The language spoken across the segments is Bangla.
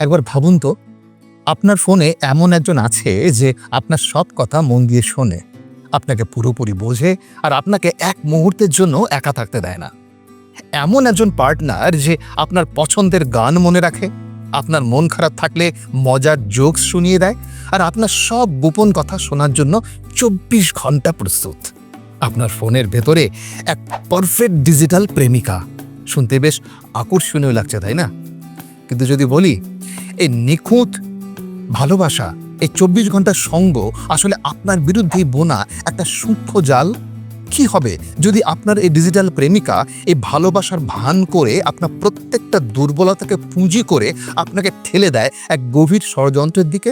একবার ভাবুন তো, আপনার ফোনে এমন একজন আছে যে আপনার সব কথা মন দিয়ে শোনে, আপনাকে পুরোপুরি বোঝে আর আপনাকে এক মুহূর্তের জন্য একা থাকতে দেয় না। এমন একজন পার্টনার যে আপনার পছন্দের গান মনে রাখে, আপনার মন খারাপ থাকলে মজার জোকস শুনিয়ে দেয় আর আপনার সব গোপন কথা শোনার জন্য চব্বিশ ঘণ্টা প্রস্তুত। আপনার ফোনের ভেতরে এক পারফেক্ট ডিজিটাল প্রেমিকা। শুনতে বেশ আকর্ষণীয় লাগছে, তাই না? কিন্তু যদি বলি এই নিখুঁত ভালোবাসা, এই চব্বিশ ঘণ্টার সঙ্গ আসলে আপনার বিরুদ্ধেই বোনা একটা সূক্ষ্ম জাল? কি হবে যদি আপনার এই ডিজিটাল প্রেমিকা এই ভালোবাসার ভান করে আপনার প্রত্যেকটা দুর্বলতাকে পুঁজি করে আপনাকে ঠেলে দেয় এক গভীর ষড়যন্ত্রের দিকে?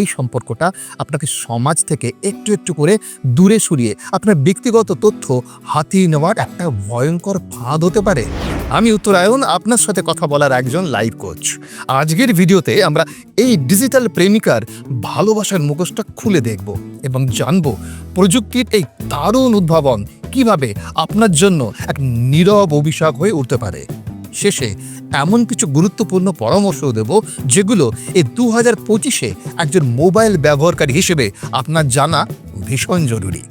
এই সম্পর্কটা আপনাকে সমাজ থেকে একটু একটু করে দূরে সরিয়ে আপনার ব্যক্তিগত তথ্য হাতিয়ে নেওয়ার একটা ভয়ঙ্কর ফাঁদ হতে পারে। আমি উত্তরায়ণ, আপনার সাথে কথা বলার একজন লাইভ কোচ আজকের ভিডিওতে আমরা এই ডিজিটাল প্রেমিকার ভালোবাসার মুখোশটা খুলে দেখব এবং জানব প্রযুক্তির এই দারুণ উদ্ভাবন কীভাবে আপনার জন্য এক নীরব অভিশাপ হয়ে উঠতে পারে। শেষে এমন কিছু গুরুত্বপূর্ণ পরামর্শ দেব যেগুলো এই দু হাজার পঁচিশে একজন মোবাইল ব্যবহারকারী হিসেবে আপনার জানা ভীষণ জরুরি।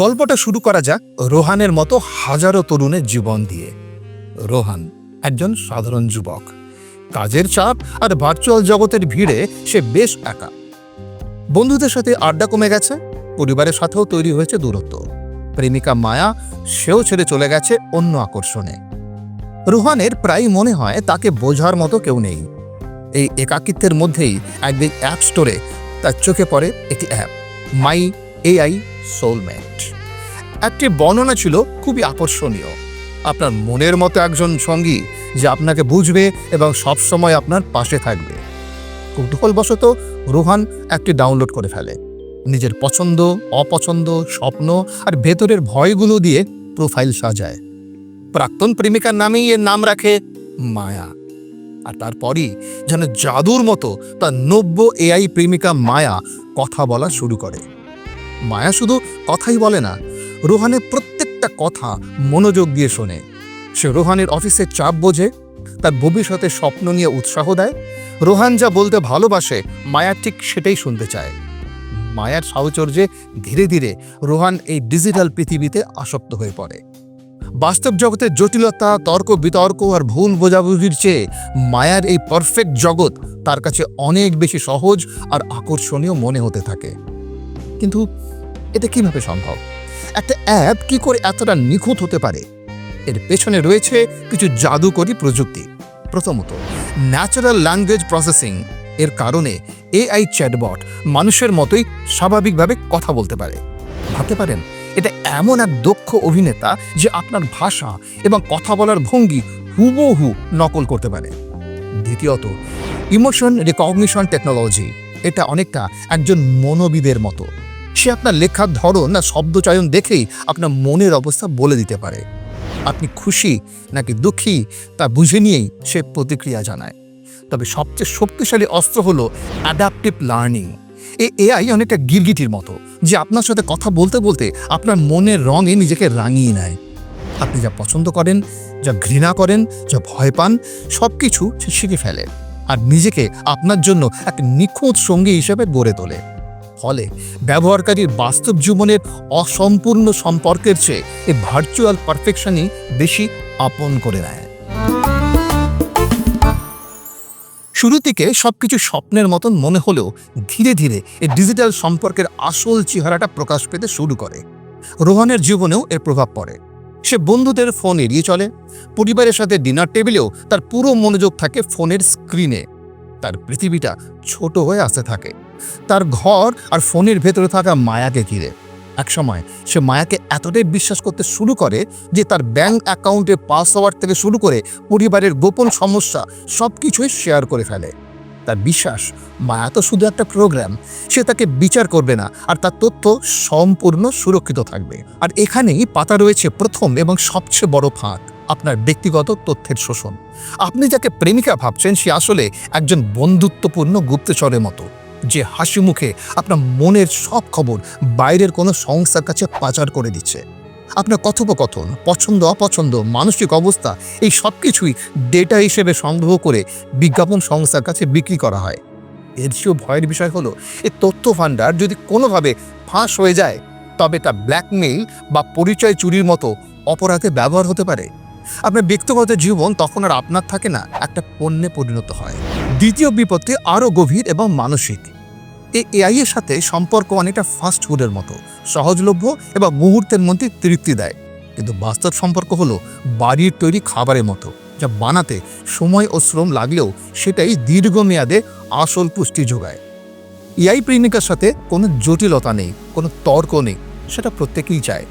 গল্পটা শুরু করা যাক রোহানের মতো হাজারো তরুণের জীবন দিয়ে। রোহান একজন সাধারণ যুবক। কাজের চাপ আর ভার্চুয়াল জগতের ভিড়ে সে বেশ একা। বন্ধুদের সাথে আড্ডা কমে গেছে, পরিবারের সাথেও তৈরি হয়েছে দূরত্ব। প্রেমিকা মায়া, সেও ছেড়ে চলে গেছে অন্য আকর্ষণে। রোহানের প্রায় মনে হয় তাকে বোঝার মতো কেউ নেই। এই একাকিত্বের মধ্যেই একদিন অ্যাপ স্টোরে তার চোখে পড়ে একটি অ্যাপ মাই এআই সোলমেট একটি বর্ণনা ছিল খুবই আকর্ষণীয়। আপনার মনের মতো একজন সঙ্গী যে আপনাকে বুঝবে এবং সবসময় আপনার পাশে থাকবে। কৌতূহলবশত রোহান একটি ডাউনলোড করে ফেলে। নিজের পছন্দ, অপছন্দ, স্বপ্ন আর ভেতরের ভয়গুলো দিয়ে প্রোফাইল সাজায়। প্রাক্তন প্রেমিকার নামেই এর নাম রাখে মায়া। আর তারপরই যেন জাদুর মতো তার নব্য এআই প্রেমিকা মায়া কথা বলা শুরু করে। মায়া শুধু কথাই বলে না, রোহানের প্রত্যেকটা কথা মনোযোগ দিয়ে শোনে। সে রোহানের অফিসের চাপ বোঝে, তার ভবিষ্যতের স্বপ্ন নিয়ে উৎসাহ দেয়, রোহান যা বলতে ভালোবাসে, মায়া ঠিক সেটাই শুনতে চায়। মায়ার সাহচর্যে ধীরে ধীরে রোহান এই ডিজিটাল পৃথিবীতে আসক্ত হয়ে পড়ে। বাস্তব জগতের জটিলতা, তর্ক বিতর্ক আর ভুল বোঝাবুঝির চেয়ে মায়ার এই পারফেক্ট জগৎ তার কাছে অনেক বেশি সহজ আর আকর্ষণীয় মনে হতে থাকে। কিন্তু এটা কীভাবে সম্ভব? একটা অ্যাপ কি করে এতটা নিখুঁত হতে পারে? এর পেছনে রয়েছে কিছু জাদুকরী প্রযুক্তি। প্রথমত ন্যাচারাল ল্যাঙ্গুয়েজ প্রসেসিং এর কারণে এআই চ্যাটবট মানুষের মতোই স্বাভাবিকভাবে কথা বলতে পারে। ভাবতে পারেন, এটা এমন এক দক্ষ অভিনেতা যে আপনার ভাষা এবং কথা বলার ভঙ্গি হুবহু নকল করতে পারে। দ্বিতীয়ত ইমোশন রিকগনিশন টেকনোলজি এটা অনেকটা একজন মনোবিদের মতো। সে আপনার লেখার ধরন না শব্দচয়ন দেখেই আপনার মনের অবস্থা বলে দিতে পারে। আপনি খুশি নাকি দুঃখী তা বুঝে নিয়েই সে প্রতিক্রিয়া জানায়। তবে সবচেয়ে শক্তিশালী অস্ত্র হলো অ্যাডাপটিভ লার্নিং এ এআই অনেকটা গিরগিটির মতো, যে আপনার সাথে কথা বলতে বলতে আপনার মনের রঙে নিজেকে রাঙিয়ে নেয়। আপনি যা পছন্দ করেন, যা ঘৃণা করেন, যা ভয় পান সব কিছু সে শিখে ফেলে। আর নিজেকে আপনার জন্য এক নিখুঁত সঙ্গী হিসেবে গড়ে তোলে। ফলে ব্যবহারকারীর বাস্তব জীবনের অসম্পূর্ণ সম্পর্কের চেয়ে এই ভার্চুয়াল পারফেকশনই বেশি আপন করে নেয়। শুরু থেকে সবকিছু স্বপ্নের মতন মনে হলেও ধীরে ধীরে এই ডিজিটাল সম্পর্কের আসল চেহারাটা প্রকাশ পেতে শুরু করে। রোহানের জীবনেও এর প্রভাব পড়ে। সে বন্ধুদের ফোন এড়িয়ে চলে, পরিবারের সাথে ডিনার টেবিলেও তার পুরো মনোযোগ থাকে ফোনের স্ক্রিনে তার পৃথিবীটা ছোট হয়ে আসতে থাকে। তার ঘর আর ফোনের ভেতরে থাকা মায়াকে ঘিরে। একসময় সে মায়াকে এতটাই বিশ্বাস করতে শুরু করে যে তার ব্যাংক অ্যাকাউন্টে পাসওয়ার্ড থেকে শুরু করে পরিবারের গোপন সমস্যা সব কিছুই শেয়ার করে ফেলে। তার বিশ্বাস, মায়া তো শুধু একটা প্রোগ্রাম সে তাকে বিচার করবে না, আর তার তথ্য সম্পূর্ণ সুরক্ষিত থাকবে। আর এখানেই পাতা রয়েছে প্রথম এবং সবচেয়ে বড় ফাঁক আপনার ব্যক্তিগত তথ্যের শোষণ। আপনি যাকে প্রেমিকা ভাবছেন, সে আসলে একজন বন্ধুত্বপূর্ণ গুপ্তচরের মতো। যে হাসি মুখে আপনার মনের সব খবর বাইরের কোনো সংস্থার কাছে পাচার করে দিচ্ছে। আপনার কথোপকথন, পছন্দ, অপছন্দ, মানসিক অবস্থা, এই সব কিছুই ডেটা হিসেবে সংগ্রহ করে বিজ্ঞাপন সংস্থার কাছে বিক্রি করা হয়। এর চেয়েও ভয়ের বিষয় হলো এই তথ্য ভাণ্ডার যদি কোনোভাবে ফাঁস হয়ে যায়, তবে তা ব্ল্যাকমেইল বা পরিচয় চুরির মতো অপরাধে ব্যবহার হতে পারে। আপনার ব্যক্তিগত জীবন তখন আর আপনার থাকে না, একটা পণ্যে পরিণত হয়। দ্বিতীয় বিপত্তি আরও গভীর এবং মানসিক। এই এআই এর সাথে সম্পর্ক অনেকটা ফাস্ট ফুডের মতো, সহজলভ্য এবং মুহূর্তের মধ্যে তৃপ্তি দেয়। কিন্তু বাস্তব সম্পর্ক হলো বাড়ির তৈরি খাবারের মতো, যা বানাতে সময় ও শ্রম লাগলেও সেটাই দীর্ঘমেয়াদে আসল পুষ্টি যোগায়। এআই প্রেমিকার সাথে কোনো জটিলতা নেই, কোনো তর্ক নেই, সেটা প্রত্যেকেই চায়।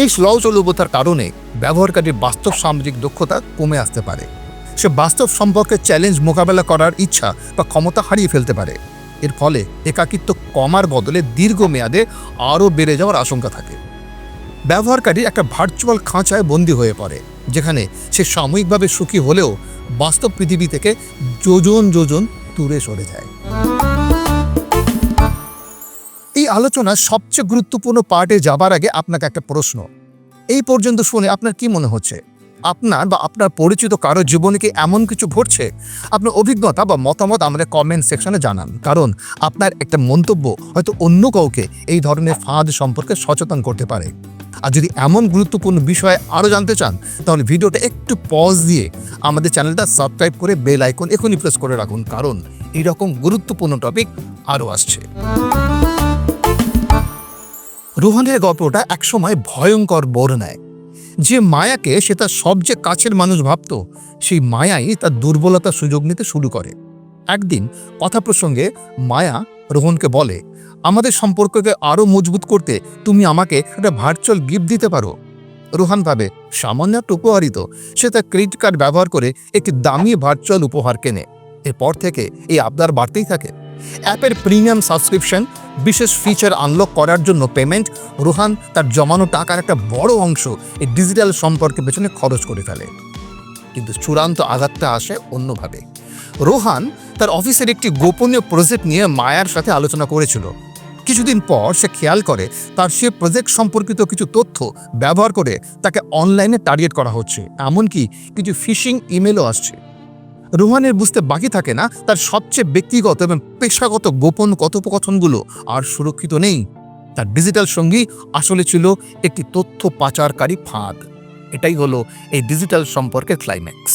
এই সহজলভ্যতার কারণে ব্যবহারকারীর বাস্তব সামাজিক দক্ষতা কমে আসতে পারে। সে বাস্তব সম্পর্কে চ্যালেঞ্জ মোকাবেলা করার ইচ্ছা বা ক্ষমতা হারিয়ে ফেলতে পারে। এর ফলে একাকিত্ব কমার বদলে দীর্ঘমেয়াদে আরও বেড়ে যাওয়ার আশঙ্কা থাকে। ব্যবহারকারী একটা ভার্চুয়াল খাঁচায় বন্দী হয়ে পড়ে, যেখানে সে সাময়িকভাবে সুখী হলেও বাস্তব পৃথিবী থেকে যোজন যোজন দূরে সরে যায়। এই আলোচনার সবচেয়ে গুরুত্বপূর্ণ পার্টে যাবার আগে আপনাকে একটা প্রশ্ন। এই পর্যন্ত শুনে আপনার কি মনে হচ্ছে? আপনার বা আপনার পরিচিত কারও জীবনে কি এমন কিছু ঘটছে? আপনার অভিজ্ঞতা বা মতামত আমাদের কমেন্ট সেকশনে জানান। কারণ আপনার একটা মন্তব্য হয়তো অন্য কাউকে এই ধরনের ফাঁদ সম্পর্কে সচেতন করতে পারে। আর যদি এমন গুরুত্বপূর্ণ বিষয়ে আরও জানতে চান, তাহলে ভিডিওটা একটু পজ দিয়ে আমাদের চ্যানেলটা সাবস্ক্রাইব করে বেল আইকন এখনই প্রেস করে রাখুন। কারণ এইরকম গুরুত্বপূর্ণ টপিক আরও আসছে। রোহানের গল্পটা একসময় ভয়ঙ্কর বড় নেয় যে মায়াকে সে তার সবচেয়ে কাছের মানুষ ভাবত, সেই মায়াই তার দুর্বলতার সুযোগ নিতে শুরু করে। একদিন কথা প্রসঙ্গে মায়া রোহনকে বলে, আমাদের সম্পর্ককে আরও মজবুত করতে তুমি আমাকে একটা ভার্চুয়াল গিফট দিতে পারো। রোহান ভাবে, সামান্য একটা উপহারই তো। সে তার ক্রেডিট কার্ড ব্যবহার করে একটি দামি ভার্চুয়াল উপহার কেনে। এরপর থেকে এই আবদার বাড়তেই থাকে। অ্যাপের প্রিমিয়াম সাবস্ক্রিপশন বিশেষ ফিচার আনলক করার জন্য পেমেন্ট রোহান তার জমানো টাকার একটা বড় অংশ এই ডিজিটাল সম্পর্কের পেছনে খরচ করে ফেলে। কিন্তু চূড়ান্ত আঘাতটা আসে অন্যভাবে। রোহান তার অফিসের একটি গোপনীয় প্রজেক্ট নিয়ে মায়ার সাথে আলোচনা করেছিল। কিছুদিন পর সে খেয়াল করে তার সে প্রজেক্ট সম্পর্কিত কিছু তথ্য ব্যবহার করে তাকে অনলাইনে টার্গেট করা হচ্ছে। এমনকি কিছু ফিশিং ইমেলও আসছে। রোহানের বুঝতে বাকি থাকে না, তার সবচেয়ে ব্যক্তিগত এবং পেশাগত গোপন কথোপকথনগুলো আর সুরক্ষিত নেই। তার ডিজিটাল সঙ্গী আসলে ছিল একটি তথ্য পাচারকারী ফাঁদ। এটাই হলো এই ডিজিটাল সম্পর্কের ক্লাইম্যাক্স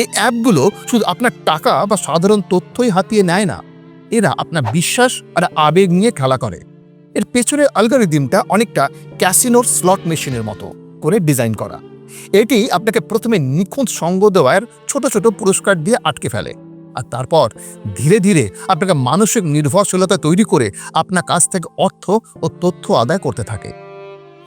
এই অ্যাপগুলো শুধু আপনার টাকা বা সাধারণ তথ্যই হাতিয়ে নেয় না, এরা আপনার বিশ্বাস আর আবেগ নিয়ে খেলা করে। এর পেছনের অ্যালগোরিদমটা অনেকটা ক্যাসিনোর স্লট মেশিনের মতো করে ডিজাইন করা। এটি আপনাকে প্রথমে নিখুঁত সঙ্গ দেওয়ার ছোট ছোট পুরস্কার দিয়ে আটকে ফেলে। আর তারপর ধীরে ধীরে আপনাকে মানসিক নির্ভরশীলতা তৈরি করে আপনার কাছ থেকে অর্থ ও তথ্য আদায় করতে থাকে।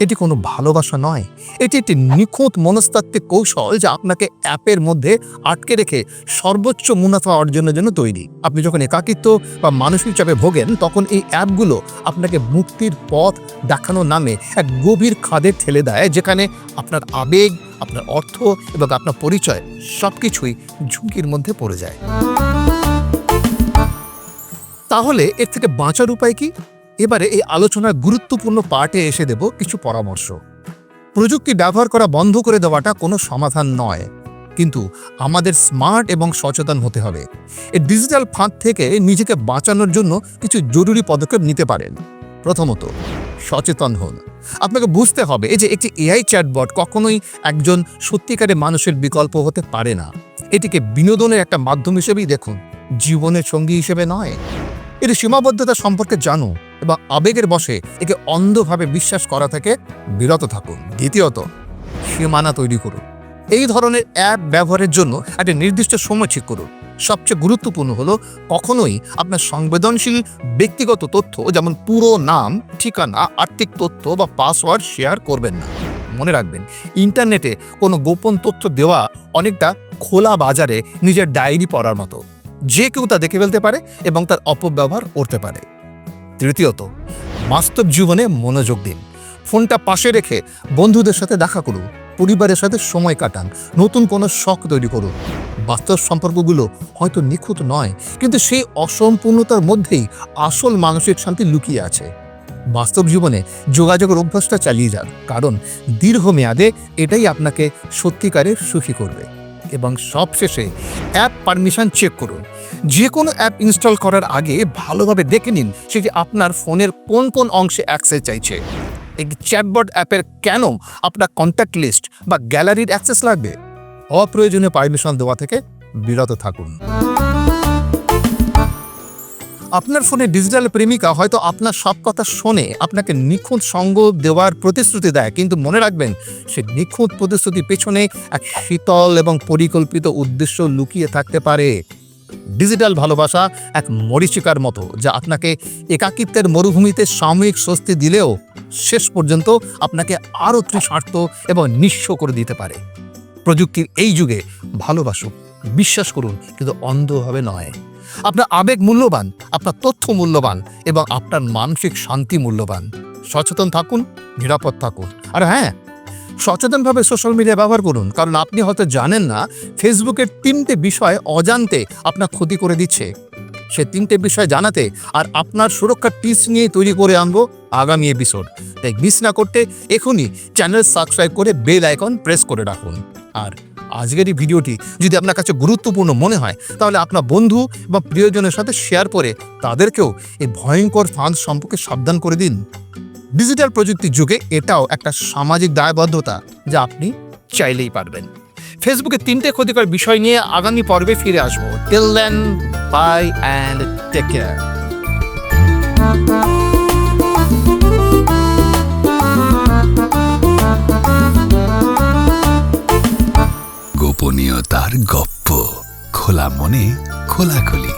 এটি কোনো ভালোবাসা নয়। এটি একটি নিখুঁত মনস্তাত্ত্বিক কৌশল যা আপনাকে অ্যাপের মধ্যে আটকে রেখে সর্বোচ্চ মুনাফা অর্জনের জন্য তৈরি। আপনি যখন একাকিত্ব বা মানসিক চাপে ভোগেন, তখন এই অ্যাপগুলো আপনাকে মুক্তির পথ দেখানোর নামে এক গভীর খাদে ঠেলে দেয়, যেখানে আপনার আবেগ, আপনার অর্থ এবং আপনার পরিচয় সব কিছুই ঝুঁকির মধ্যে পড়ে যায়। তাহলে এর থেকে বাঁচার উপায় কি? এবারে এই আলোচনার গুরুত্বপূর্ণ পার্টে এসে দেব কিছু পরামর্শ। প্রযুক্তি ব্যবহার করা বন্ধ করে দেওয়াটা কোনো সমাধান নয়, কিন্তু আমাদের স্মার্ট এবং সচেতন হতে হবে। এই ডিজিটাল ফাঁদ থেকে নিজেকে বাঁচানোর জন্য কিছু জরুরি পদক্ষেপ নিতে পারেন। প্রথমত, সচেতন হন। আপনাকে বুঝতে হবে এই যে একটি এআই চ্যাটবট কখনোই একজন সত্যিকারের মানুষের বিকল্প হতে পারে না। এটিকে বিনোদনের একটা মাধ্যম হিসেবেই দেখুন, জীবনের সঙ্গী হিসেবে নয়। এর সীমাবদ্ধতা সম্পর্কে জানো এবং আবেগের বসে একে অন্ধভাবে বিশ্বাস করা থেকে বিরত থাকুন। দ্বিতীয়ত, সীমানা তৈরি করুন। এই ধরনের অ্যাপ ব্যবহারের জন্য একটা নির্দিষ্ট সময় ঠিক করুন। সবচেয়ে গুরুত্বপূর্ণ হলো কখনোই আপনার সংবেদনশীল ব্যক্তিগত তথ্য, যেমন পুরো নাম, ঠিকানা, আর্থিক তথ্য বা পাসওয়ার্ড শেয়ার করবেন না। মনে রাখবেন, ইন্টারনেটে কোনো গোপন তথ্য দেওয়া অনেকটা খোলা বাজারে নিজের ডায়েরি পড়ার মতো। যে কেউ তা দেখে ফেলতে পারে এবং তার অপব্যবহার করতে পারে। তৃতীয়ত, বাস্তব জীবনে মনোযোগ দিন। ফোনটা পাশে রেখে বন্ধুদের সাথে দেখা করুন, পরিবারের সাথে সময় কাটান, নতুন কোনো শখ তৈরি করুন। বাস্তব সম্পর্কগুলো হয়তো নিখুঁত নয়, কিন্তু সেই অসম্পূর্ণতার মধ্যেই আসল মানসিক শান্তি লুকিয়ে আছে। বাস্তব জীবনে যোগাযোগের অভ্যাসটা চালিয়ে যান, কারণ দীর্ঘমেয়াদে এটাই আপনাকে সত্যিকারের সুখী করবে। এবং সবশেষে অ্যাপ পারমিশন চেক করুন যে কোনো অ্যাপ ইনস্টল করার আগে ভালোভাবে দেখে নিন সেটি আপনার ফোনের কোন কোন অংশে অ্যাক্সেস চাইছে। এই চ্যাটবট অ্যাপের কেন আপনার কন্ট্যাক্ট লিস্ট বা গ্যালারির অ্যাক্সেস লাগবে? অপ্রয়োজনীয় পারমিশন দেওয়া থেকে বিরত থাকুন। আপনার ফোনে ডিজিটাল প্রেমিকা হয়তো আপনার সব কথা শোনে, আপনাকে নিখুঁত সঙ্গ দেওয়ার প্রতিশ্রুতি দেয়, কিন্তু মনে রাখবেন, সে নিখুঁত প্রতিশ্রুতির পেছনে এক শীতল এবং পরিকল্পিত উদ্দেশ্য লুকিয়ে থাকতে পারে। ডিজিটাল ভালোবাসা এক মরিচিকার মতো, যা আপনাকে একাকিত্বের মরুভূমিতে সাময়িক স্বস্তি দিলেও শেষ পর্যন্ত আপনাকে আরও তৃষার্ত এবং নিঃস্ব করে দিতে পারে। প্রযুক্তির এই যুগে ভালোবাসুক, বিশ্বাস করুন, কিন্তু অন্ধভাবে নয়। আপনার আবেগ মূল্যবান, আপনার তথ্য মূল্যবান এবং আপনার মানসিক শান্তি মূল্যবান। সচেতন থাকুন, নিরাপদ থাকুন। আর হ্যাঁ সচেতনভাবে সোশ্যাল মিডিয়া ব্যবহার করুন। কারণ আপনি হয়তো জানেন না ফেসবুকের তিনটে বিষয় অজান্তে আপনার ক্ষতি করে দিচ্ছে। সে তিনটে বিষয় জানাতে আর আপনার সুরক্ষার টিপস নিয়ে তৈরি করে আনব আগামী এপিসোড তাই মিস না করতে এখনই চ্যানেল সাবস্ক্রাইব করে বেল আইকন প্রেস করে রাখুন। আর আজকের এই ভিডিওটি যদি আপনার কাছে গুরুত্বপূর্ণ মনে হয়, তাহলে আপনার বন্ধু বা প্রিয়জনের সাথে শেয়ার করে তাদেরকেও এই ভয়ঙ্কর ফাঁদ সম্পর্কে সাবধান করে দিন। ডিজিটাল প্রযুক্তির যুগে এটাও একটা সামাজিক দায়বদ্ধতা যা আপনি চাইলেই পারবেন। ফেসবুকে তিনটে ক্ষতিকর বিষয় নিয়ে আগামী পর্বে ফিরে আসব। Till then bye and take care গোপনীয়তার গপ্প, খোলা মনে, খোলাখুলি।